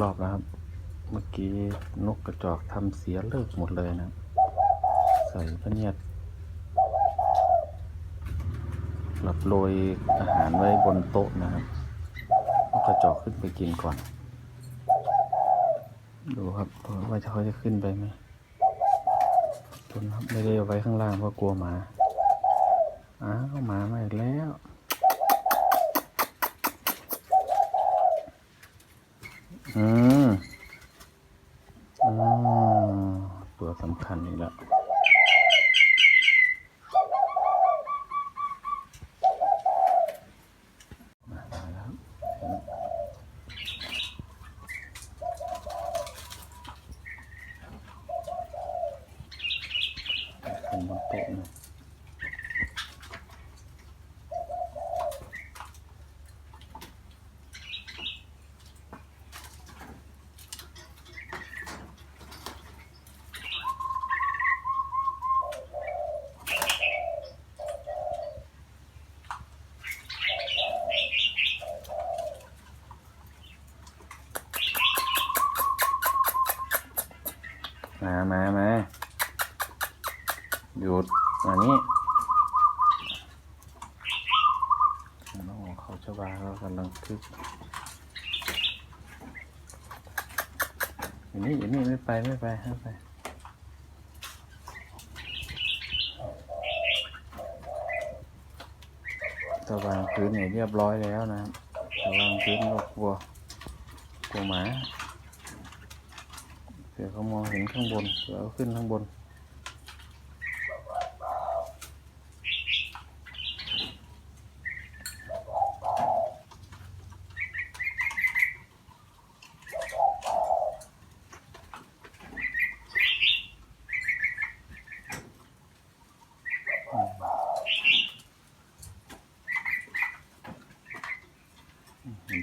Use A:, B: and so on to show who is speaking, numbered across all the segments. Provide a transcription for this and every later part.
A: รอบแล้วครับ เมื่อกี้นกกระจอกทำเสียเลิกหมดเลยนะ ใส่พเนียดหลับโรยอาหารไว้บนโต๊ะนะครับนกกระจอกขึ้นไปกินก่อน ดูครับว่าจะเขาจะขึ้นไปไหมจนครับไม่ได้เอาไว้ข้างล่างเพราะกลัวหมา อ้าวหมามาอีกแล้ว อืมอืมตัวสำคัญอีกแล้ว มามาแล้วขึ้นบนโต๊ะนะ มามามาหยุดมานี่น้องเขาจะวางแล้วกำลังคึกอยู่นี่อยู่นี่ไม่ไปไม่ไปไม่ไปจะวางพื้นเนี่ยเรียบร้อยแล้วนะครับจะวางพื้นก็กลัวกลัวหมา เดี๋ยวเขามองเห็นข้างบนเดี๋ยวเอขึ้นข้างบน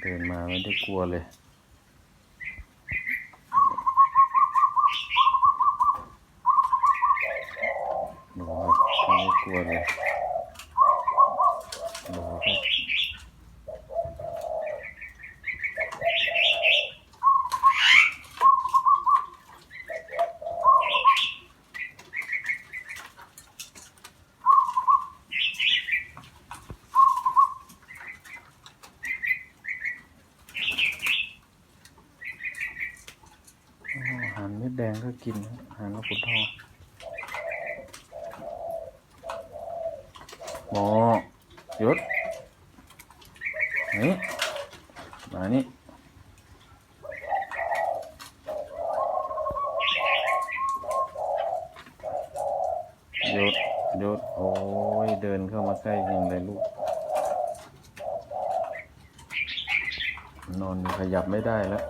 A: เดินมาไม่ได้กลัวเลย ดูครับไม่ก ลัวเลยดูครับอาหารเม็ดแดงก็กินอาหารนกขุนทอง โมหยุดนี่มานี่หยุดหยุดโอ้ยเดินเข้ามาใกล้ยิงเลยลูก นอนขยับไม่ได้แล้ว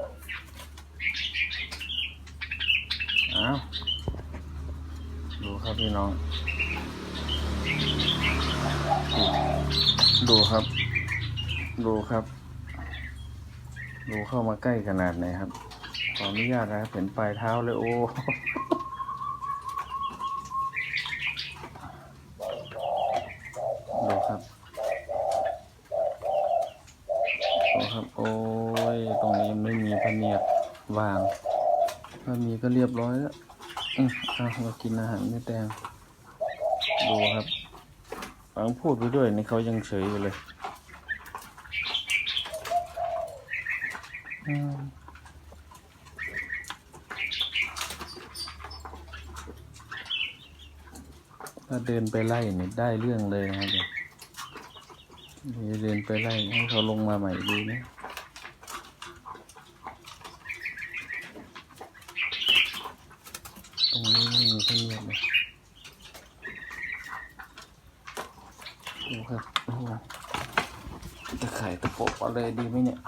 A: อ้าวดูครับพี่น้อง ดูครับ ดูครับ ดูเข้ามาใกล้ขนาดไหนครับ ขออนุญาตนะครับเห็นปลายเท้าเลยโอ้ดูครับดูครับ โอ้ย ตรงนี้ไม่มีพเนียดวาง ถ้ามีก็เรียบร้อยแล้วอืมเอามากินอาหารไม่แดงดูครับ ฟังพูดไปด้วยนี่เขายังเฉยอยู่เลยถ้าเดินไปไล่นี่ได้เรื่องเลยนะครับเดี๋ยวเดี๋ยวเดินไปไล่ให้เขาลงมาใหม่ดีนะตรงนี้ไม่มีที่เงียบเลย ดูครับโอ้โหจะขายตะปบอะไรดีไหมเนี่ย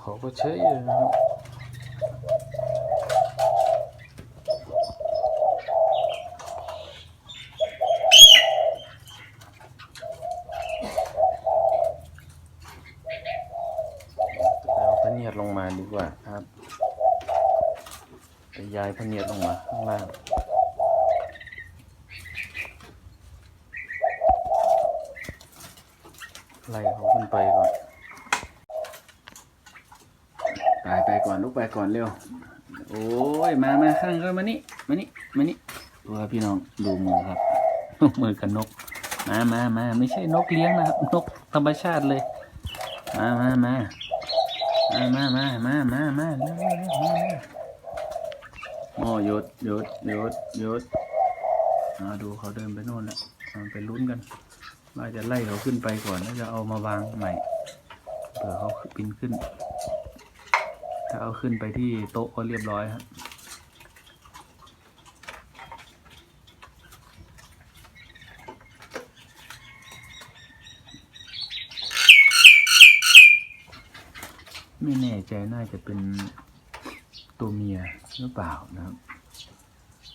A: เขาก็เฉยเลยนะครับเอาพเนียดลงมาดีกว่าครับไปย้ายพเนียดลงมาข้างล่างไล่เขาขึ้นไปก่อน ไปไปก่อนลูกไปก่อนเร็ว โอ้ยมามาข้างก็มานี่มานี่มานี่ดูครับพี่น้องดูมือครับมือกับนก มามามาไม่ใช่นกเลี้ยงนะครับ นกธรรมชาติเลย มามามามามามามามามาเร็วเร็วเร็วมามาโอ้ยดยดยดยดอ่าดูเขาเดินไปโน่นแล้วเอาไปลุ้นกันว่าจะไล่เขาขึ้นไปก่อนแล้วจะเอามาวางใหม่เผื่อเขาปีนขึ้น ถ้าเอาขึ้นไปที่โต๊ะก็เรียบร้อยครับไม่แน่ใจน่าจะเป็นตัวเมียหรือเปล่านะครับ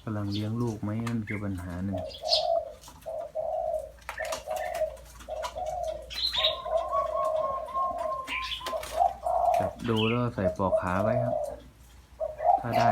A: กำลังเลี้ยงลูกไหมนั่นคือปัญหาหนึ่ง ดูแล้วใส่ปลอกขาไว้ครับ ถ้าได้